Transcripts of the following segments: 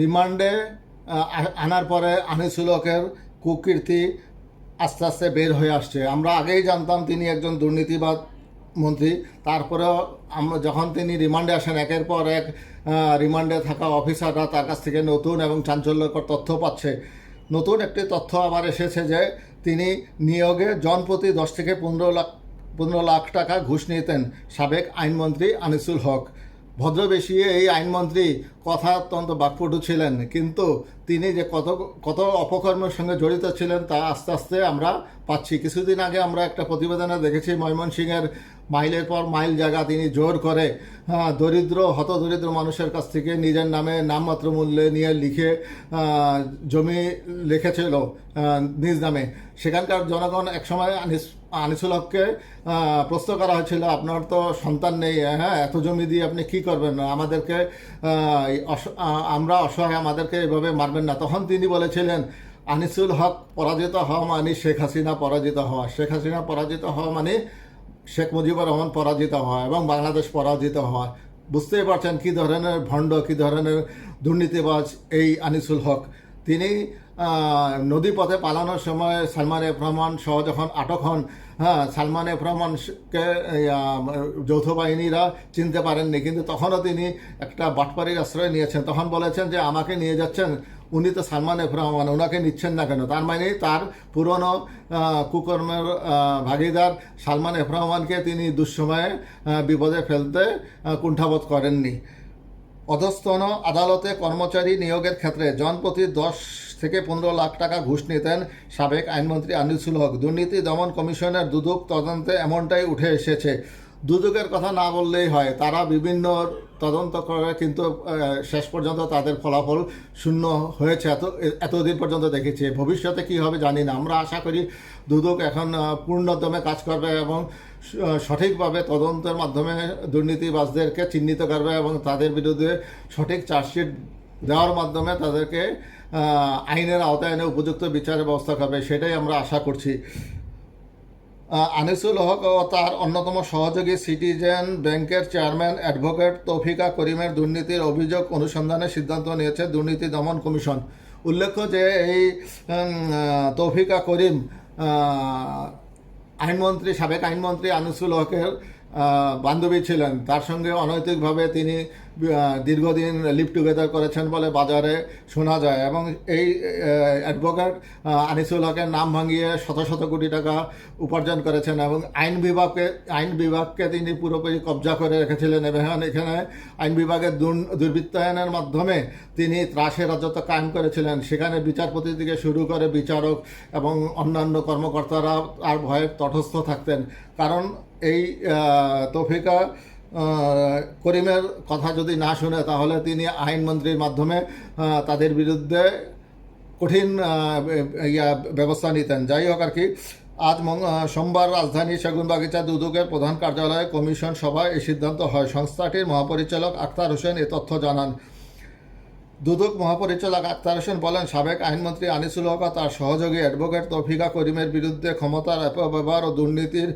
রিমান্ডে আনার পরে আনিসুল হকের কুকীর্তি আস্তে আস্তে বের হয়ে আসছে। আমরা আগেই জানতাম তিনি একজন দুর্নীতিবাদ মন্ত্রী। তারপরেও আমরা যখন তিনি রিমান্ডে আসেন, একের পর এক রিমান্ডে থাকা অফিসাররা তার কাছ থেকে নতুন এবং চাঞ্চল্যকর তথ্য পাচ্ছে। নতুন একটি তথ্য আবার এসেছে যে, তিনি নিয়োগে জনপ্রতি দশ থেকে পনেরো লাখ পনেরো লাখ টাকা ঘুষ নিতেন সাবেক আইনমন্ত্রী আনিসুল হক। ভদ্রবেশী এই আইনমন্ত্রী কথা অত্যন্ত বাকপটু ছিলেন, কিন্তু তিনি যে কত কত অপকর্মের সঙ্গে জড়িত ছিলেন তা আস্তে আস্তে আমরা পাচ্ছি। কিছুদিন আগে আমরা একটা প্রতিবেদনে দেখেছি ময়মনসিংহের মাইলের পর মাইল জায়গা তিনি জোর করে দরিদ্র, হতদরিদ্র মানুষের কাছ থেকে নিজের নামে নামমাত্র মূল্যে নিয়ে লিখে জমি লিখেছিল নিজ নামে। সেখানকার জনগণ একসময় আনিস, আনিসুল হককে প্রশ্ন করা হয়েছিল, আপনার তো সন্তান নেই হ্যাঁ এত জমি দিয়ে আপনি কি করবেন? আমাদেরকে আমরা অসহায়, আমাদেরকে এভাবে মারবেন না। তখন তিনি বলেছিলেন, আনিসুল হক পরাজিত হওয়া মানে শেখ হাসিনা পরাজিত হওয়া। শেখ হাসিনা পরাজিত হওয়া মানে শেখ মুজিবুর রহমান পরাজিত হয় এবং বাংলাদেশ পরাজিত হওয়া বুঝতেই পারছেন কী ধরনের ভণ্ড, কী ধরনের দুর্নীতিবাজ এই আনিসুল হক। তিনি নদীপথে পালানোর সময় সালমান এফ রহমান সহ যখন আটক হন হ্যাঁ সালমান এফ রহমানকে যৌথ বাহিনীরা চিনতে পারেননি, কিন্তু তখনও তিনি একটা বাটপাড়ির আশ্রয় নিয়েছেন। তখন বলেছেন যে, আমাকে নিয়ে যাচ্ছেন উনি তো সালমান এফ রহমান ওনাকে নিচ্ছেন না কেন? তার মানে তার পুরনো কুকর্মের ভাগিদার সালমান এফ রহমানকে তিনি দুঃসময়ে বিপদে ফেলতে কুণ্ঠাবোধ করেননি। অধস্তন আদালতে কর্মচারী নিয়োগের ক্ষেত্রে জনপ্রতি দশ থেকে পনেরো লাখ টাকা ঘুষ নিতেন সাবেক আইনমন্ত্রী আনিসুল হক। দুর্নীতি দমন কমিশনের দুদক তদন্তে এমনটাই উঠে এসেছে। দুদকের কথা না বললেই হয়। তারা বিভিন্ন তদন্ত করে, কিন্তু শেষ পর্যন্ত তাদের ফলাফল শূন্য হয়েছে। এত, এতদিন পর্যন্ত দেখেছি। ভবিষ্যতে কি হবে জানি না। আমরা আশা করি দুদক এখন পূর্ণদমে কাজ করবে এবং সঠিকভাবে তদন্তের মাধ্যমে দুর্নীতিবাজদেরকে চিহ্নিত করবে এবং তাদের বিরুদ্ধে সঠিক চার্জশিট দেওয়ার মাধ্যমে তাদেরকে আইনের আওতায় এনে উপযুক্ত বিচারের ব্যবস্থা করবে। সেটাই আমরা আশা করছি। আনিসুল হক ও তার অন্যতম সহযোগী সিটিজেন ব্যাংকের চেয়ারম্যান অ্যাডভোকেট তৌফিকা করিমের দুর্নীতির অভিযোগ অনুসন্ধানের সিদ্ধান্ত নিয়েছে দুর্নীতি দমন কমিশন। উল্লেখ্য যে এই তৌফিকা করিম আইনমন্ত্রী, সাবেক আইনমন্ত্রী আনিসুল হকের বান্ধবী ছিলেন। তার সঙ্গে অনৈতিকভাবে তিনি দীর্ঘদিন লিভ টুগেদার করেছেন বলে বাজারে শোনা যায় এবং এই অ্যাডভোকেট আনিসুল হকের নাম ভাঙিয়ে শত শত কোটি টাকা উপার্জন করেছেন এবং আইন বিভাগকে আইন বিভাগকে তিনি পুরোপুরি কবজা করে রেখেছিলেন এবং এখানে আইন বিভাগের দুর্বৃত্তায়নের মাধ্যমে তিনি ত্রাসের রাজত্ব কায়েম করেছিলেন। সেখানে বিচারপতি থেকে শুরু করে বিচারক এবং অন্যান্য কর্মকর্তারা আর ভয়ে তটস্থ থাকতেন। কারণ এই তৌফিকা করিমের কথা যদি না শুনে, তাহলে তিনি আইনমন্ত্রীর মাধ্যমে তাদের বিরুদ্ধে কঠিন ইয়া, ব্যবস্থা নিতেন। যাই হোক আর কি, আজ সোমবার রাজধানীর সেগুনবাগিচা দুদকের প্রধান কার্যালয়ে কমিশন সভায় এই সিদ্ধান্ত হয়। সংস্থাটির মহাপরিচালক আখতার হোসেন এ তথ্য জানান। দুদক মহাপরিচালক আক্তার হোসেন বলেন, সাবেক আইনমন্ত্রী আনিসুল হক তার সহযোগী অ্যাডভোকেট তফিকা করিমের বিরুদ্ধে ক্ষমতার অপব্যবহার ও দুর্নীতির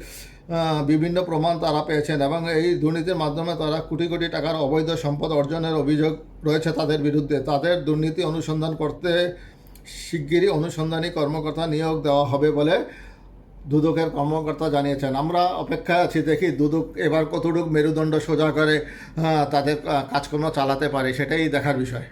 বিভিন্ন প্রমাণ তারা পেয়েছেন এবং এই দুর্নীতির মাধ্যমে তারা কোটি কোটি টাকার অবৈধ সম্পদ অর্জনের অভিযোগ রয়েছে তাদের বিরুদ্ধে। তাদের দুর্নীতি অনুসন্ধান করতে শিগগিরই অনুসন্ধানী কর্মকর্তা নিয়োগ দেওয়া হবে বলে দুদকের কর্মকর্তা জানিয়েছেন। আমরা অপেক্ষায় আছি, দেখি দুদক এবার কতটুকু মেরুদণ্ড সোজা করে তাদের কাজকর্ম চালাতে পারে, সেটাই দেখার বিষয়।